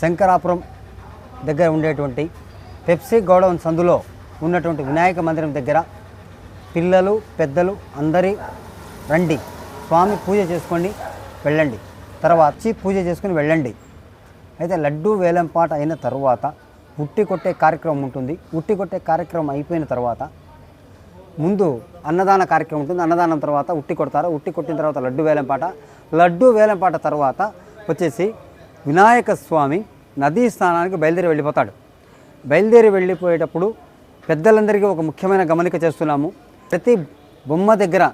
శంకరాపురం దగ్గర ఉండేటువంటి Pepsi godown సందులో ఉన్నటువంటి వినాయక మందిరం దగ్గర పిల్లలు పెద్దలు అందరి రండి. స్వామి పూజ చేసుకోండి వెళ్ళండి. తర్వాత వచ్చి పూజ చేసుకుని వెళ్ళండి. అయితే లడ్డూ వేలంపాట అయిన తర్వాత ఉట్టి కొట్టే కార్యక్రమం ఉంటుంది. ఉట్టి కొట్టే కార్యక్రమం అయిపోయిన తర్వాత ముందు అన్నదాన కార్యక్రమం ఉంటుంది. అన్నదానం తర్వాత ఉట్టి కొడతారు. ఉట్టి కొట్టిన తర్వాత లడ్డు వేలంపాట లడ్డు వేలంపాట తర్వాత వచ్చేసి వినాయక స్వామి నదీ స్నానానికి బయలుదేరి వెళ్ళిపోతాడు. బయలుదేరి వెళ్ళిపోయేటప్పుడు పెద్దలందరికీ ఒక ముఖ్యమైన గమనిక చేస్తున్నాము. ప్రతి బొమ్మ దగ్గర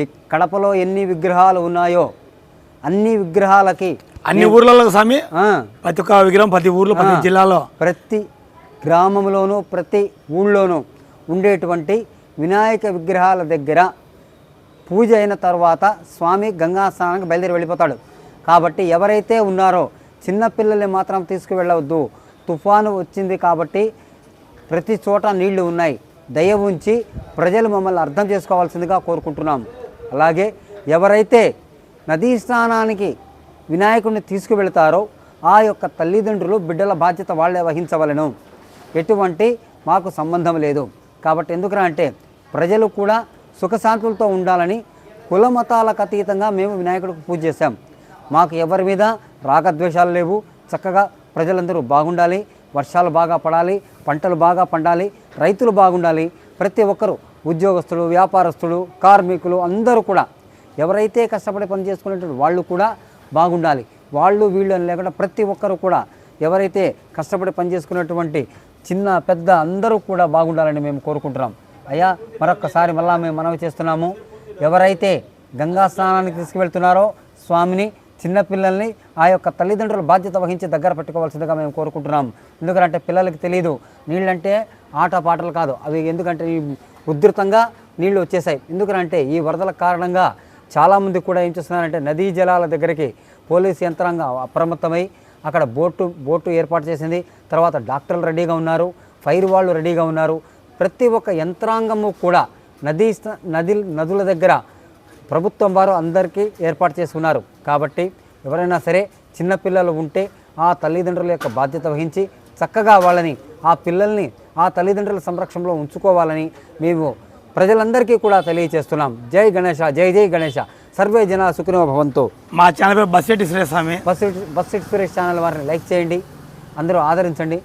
ఈ కడపలో ఎన్ని విగ్రహాలు ఉన్నాయో అన్ని విగ్రహాలకి అన్ని ఊర్లలో స్వామి ప్రతి ఒక్క విగ్రహం ప్రతి ఊర్లో ప్రతి. జిల్లాలో. ప్రతి గ్రామంలోనూ ప్రతి ఊళ్ళోనూ ఉండేటువంటి వినాయక విగ్రహాల దగ్గర పూజ అయిన తర్వాత స్వామి గంగా స్నానానికి బయలుదేరి వెళ్ళిపోతాడు. కాబట్టి ఎవరైతే ఉన్నారో చిన్నపిల్లల్ని మాత్రం తీసుకువెళ్ళవద్దు. తుఫాను వచ్చింది కాబట్టి ప్రతి చోట నీళ్ళు ఉన్నాయి. దయ ఉంచి ప్రజలు మమ్మల్ని అర్థం చేసుకోవాల్సిందిగా కోరుకుంటున్నాం. అలాగే ఎవరైతే నదీ స్నానానికి వినాయకుడిని తీసుకువెళ్తారో ఆ యొక్క తల్లిదండ్రులు బిడ్డల బాధ్యత వాళ్ళే వహించవలను. ఎటువంటి మాకు సంబంధం లేదు. కాబట్టి ఎందుకురా అంటే ప్రజలు కూడా సుఖశాంతులతో ఉండాలని కుల మతాలకు అతీతంగా మేము వినాయకుడికి పూజ చేశాం. మాకు ఎవరి మీద రాగద్వేషాలు లేవు. చక్కగా ప్రజలందరూ బాగుండాలి. వర్షాలు బాగా పడాలి. పంటలు బాగా పండాలి. రైతులు బాగుండాలి. ప్రతి ఒక్కరూ ఉద్యోగస్తులు వ్యాపారస్తులు కార్మికులు అందరూ కూడా ఎవరైతే కష్టపడి పని చేసుకునేటువంటి వాళ్ళు కూడా బాగుండాలి. వాళ్ళు వీళ్ళు అని లేకుండా ప్రతి ఒక్కరు కూడా ఎవరైతే కష్టపడి పని చేసుకునేటువంటి చిన్న పెద్ద అందరూ కూడా బాగుండాలని మేము కోరుకుంటున్నాం. అయ్యా మరొక్కసారి మళ్ళా మేము మనవి చేస్తున్నాము. ఎవరైతే గంగా స్నానానికి తీసుకువెళ్తున్నారో స్వామిని చిన్నపిల్లల్ని ఆ యొక్క తల్లిదండ్రుల బాధ్యత వహించి దగ్గర పెట్టుకోవాల్సిందిగా మేము కోరుకుంటున్నాం. ఎందుకంటే పిల్లలకి తెలియదు నీళ్ళంటే ఆట పాటలు కాదు. అవి ఎందుకంటే ఉధృతంగా నీళ్ళు వచ్చేసాయి. ఎందుకంటే ఈ వరదల కారణంగా చాలామంది కూడా ఏం చేస్తున్నారంటే నదీ జలాల దగ్గరికి పోలీస్ యంత్రాంగం అప్రమత్తమై అక్కడ బోటు బోటు ఏర్పాటు చేసింది. తర్వాత డాక్టర్లు రెడీగా ఉన్నారు ఫైర్ వాళ్ళు రెడీగా ఉన్నారు. ప్రతి ఒక్క యంత్రాంగము కూడా నదీ నది నదుల దగ్గర ప్రభుత్వం వారు అందరికీ ఏర్పాటు చేసుకున్నారు. కాబట్టి ఎవరైనా సరే చిన్నపిల్లలు ఉంటే ఆ తల్లిదండ్రుల యొక్క బాధ్యత వహించి చక్కగా వాళ్ళని ఆ పిల్లల్ని ఆ తల్లిదండ్రుల సంరక్షణలో ఉంచుకోవాలని మేము ప్రజలందరికీ కూడా తెలియజేస్తున్నాం. జై గణేష జై జై గణేష సర్వే జన సుఖినో భవంతు. మా ఛానల్ పేరు బస్ ఎట్టి Suresh Swami. Bus bus express channel వారిని లైక్ చేయండి. అందరూ ఆదరించండి.